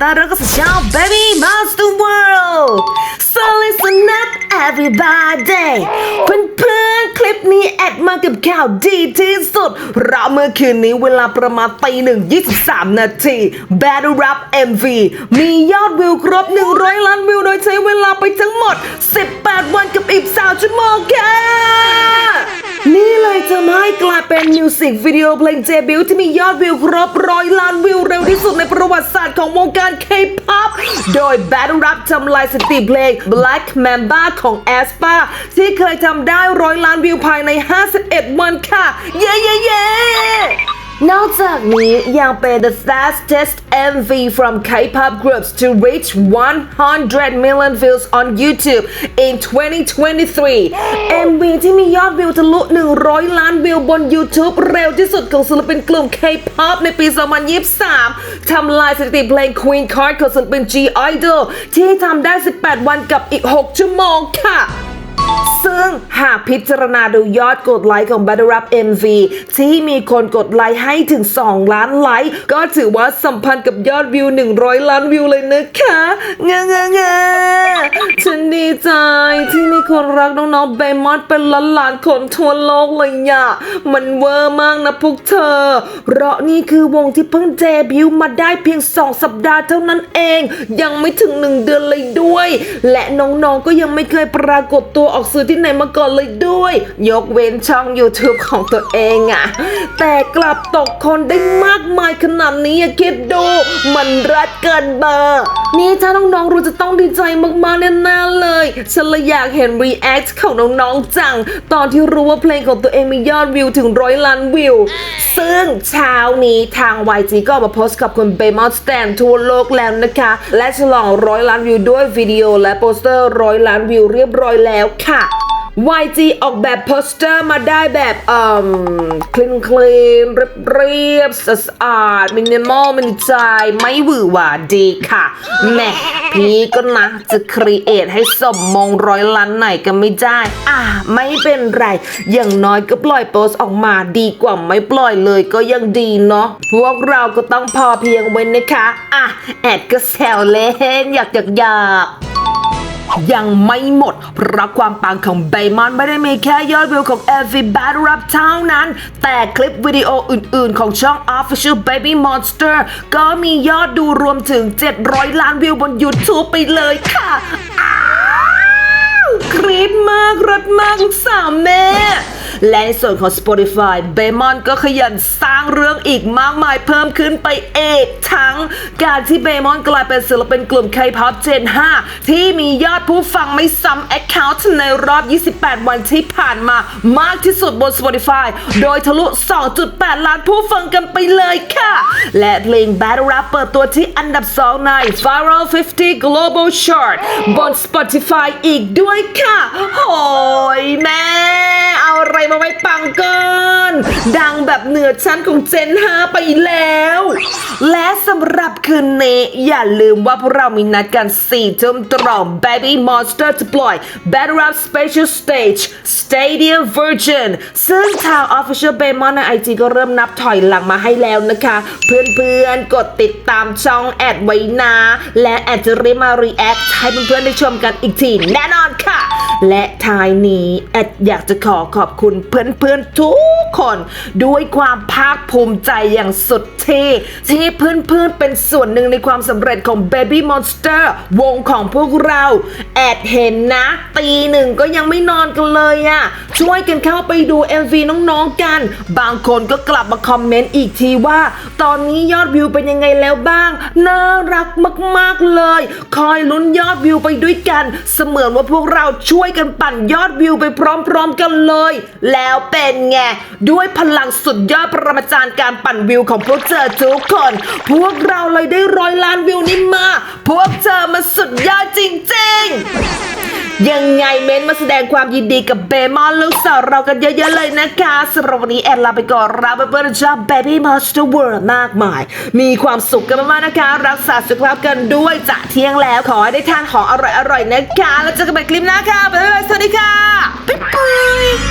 ต้อนรับกับช่อง Baby Monster World So listen up everybody เพื่อนๆคลิปนี้แอดมากับข่าวดีที่สุดเราเมื่อคืนนี้เวลาประมาณตีหนึ่งยี่สิบสามนาที Battle Rap MV มียอดวิวครบ 100 ล้านวิวโดยใช้เวลาไปทั้งหมด 18 วันกับอีก3ชั่วโมงค่ะ นี่เลยทำให้กลายเป็นมิวสิกวิดีโอเพลงเจบิวที่มียอดวิวครบร้อยล้านวิวเร็วที่สุดในประวัติศาสตร์ของวงการ K-POP โดย Battle Rap ทำลายสถิติเพลง Black Mamba ของ a s p a ที่เคยทำได้ร้อยล้านวิวภายใน 51 วันค่ะ เย้เย้เย้ อกจากนี้ยังเป็น the fastest MV from K-pop groups to reach 100 million views on YouTube in 2023 MV ที่มียอดวิวทะลุ 100 ล้านวิวบน YouTube เร็วที่สุดของศิลปินกลุ่ม K-pop ในปี 2023 ทำลายสถิติเพลง Queen Card ของศิลปิน G Idol ที่ทำได้ 18 วันกับอีก 6 ชั่วโมงค่ะ ซึ่งหากพิจารณาดูยอดกดไลค์ของ Battle Rap MV ที่มีคนกดไลค์ให้ถึง 2 ล้านไลค์ ก็ถือว่าสัมพันธ์กับยอดวิว 100 ล้านวิวเลยนะคะงงงฉันดีใจที่มีคนรักน้องๆเบมอนเป็นล้านล้านๆคนทั่วโลกเลยอะมันเวอร์มากนะพวกเธอ เพราะนี่คือวงที่เพิ่งเดบิวมาได้เพียง 2 สัปดาห์เท่านั้นเอง ยังไม่ถึง 1 เดือนเลยด้วย และน้องๆก็ยังไม่เคยปรากฏตัวออกสื่อที่ไหนมาก่อนเลยด้วย ยกเว้นช่อง YouTube ของตัวเองอะแต่กลับตกคนได้มากมายขนาดนี้อะคิดดู มันรัดเกินเบอร์ นี่ถ้าน้องๆรู้จะต้องดีใจมากๆแน่ๆเลย ฉันเลยอยากเห็น react ของน้องๆจัง ตอนที่รู้ว่าเพลงของตัวเองมียอดวิวถึงร้อยล้านวิว ซึ่งเช้านี้ทาง YG ก็มาโพสต์ขอบคุณเบมอนสแตนทั่วโลกแล้วนะคะ และฉลองร้อยล้านวิวด้วยวิดีโอและโปสเตอร์ร้อยล้านวิวเรียบร้อยแล้วค่ะ YG ออกแบบโปสเตอร์มาได้แบบเอ่อคลีนคลีนเรียบเรียบสะอาดมินิมอลมินิใจไม่หวือหวาดีค่ะแหม่พี่ก็นะ จะครีเอทให้สมมงร้อยล้านไหนก็ไม่ได้ อะ ไม่เป็นไร อย่างน้อยก็ปล่อยโพสออกมาดีกว่าไม่ปล่อยเลยก็ยังดีเนาะพวกเราก็ต้องพอเพียงไว้นะคะ อะ แอดก็แซวเล่นอยากอยากอยาก ยังไม่หมด เพราะความปังของเบมอนไม่ได้มีแค่ยอดวิวของ Every Bad Rap เท่านั้น แต่คลิปวิดีโออื่นๆ ของช่อง Official Baby Monster ก็มียอดดูรวมถึง 700 ล้านวิวบน YouTube ไปเลยค่ะ อ้าวกรี๊ดมากรถมาก และในส่วนของ Spotify เบมอนก็ขยันสร้างเรื่องอีกมากมายเพิ่มขึ้นไปเอกทั้งการที่เบมอนกลายเป็นศิลปินกลุ่ม K-POP Gen 5 ที่มียอดผู้ฟังไม่ซ้ำ Account ในรอบ 28 วันที่ผ่านมามากที่สุดบน Spotify โดยทะลุ 2.8 ล้านผู้ฟังกันไปเลยค่ะ และเพลง Battle Rap เปิดตัวที่อันดับ 2 ใน Viral 50 Global Chart บน Spotify อีกด้วยค่ะ โหยแม่ go! ดังแบบเหนือชั้นของเจน 5 ไปแล้ว และสำหรับคืนนี้อย่าลืมว่าพวกเรามีนัดกัน4ทุ่มตรง Baby Monster จะปล่อย Battle Rap Special Stage Stadium Virgin ซึ่งทาง Official b a m o n ใน IG ก็เริ่มนับถอยหลังมาให้แล้วนะคะ เพื่อนๆ กดติดตามช่องแอดไว้นะ และแอดจะรีมา react ให้เพื่อนๆ ได้ชมกันอีกทีแน่นอนค่ะ และท้ายนี้แอดอยากจะขอขอบคุณเพื่อนๆ ทุก คนด้วยความภาคภูมิใจอย่างสุดที่ ที่เพื่อนๆเป็นส่วนหนึ่งในความสำเร็จของ Baby Monster วงของพวกเรา แอดเห็นนะ ตีหนึ่งก็ยังไม่นอนกันเลยอะ่ะ ช่วยกันเข้าไปดู MV น้องๆกัน บางคนก็กลับมาคอมเมนต์อีกทีว่า ตอนนี้ยอดวิวเป็นยังไงแล้วบ้าง น่ารักมากๆเลย คอยลุ้นยอดวิวไปด้วยกัน เสมือนว่าพวกเราช่วยกันปั่นยอดวิวไปพร้อมๆกันเลย แล้วเป็นไงด้วยพลังสุดยอดประมาจารย์การปั่นวิวของพวกเธอทุกคน พวกเราเลยได้ร้อยล้านวิวนี่มา พวกเธอมาสุดยอดจริง ๆ ยังไงเม้นมาแสดงความยินดีกับเบมอนลูกสาวเรากันเยอะ ๆ เลยนะคะสำหรับวันนี้แอนลาไปก่อนลาไปเพื่อนชอบ Baby Monster World มากมาย มีความสุขกันมากๆนะคะ รักษาสุขภาพกันด้วยจะเที่ยงแล้วขอให้ได้ทานของอร่อยๆนะคะ แล้วเจอกันใหม่คลิปหน้าค่ะบ๊ายบายสวัสดีค่ะ บ๊ายบาย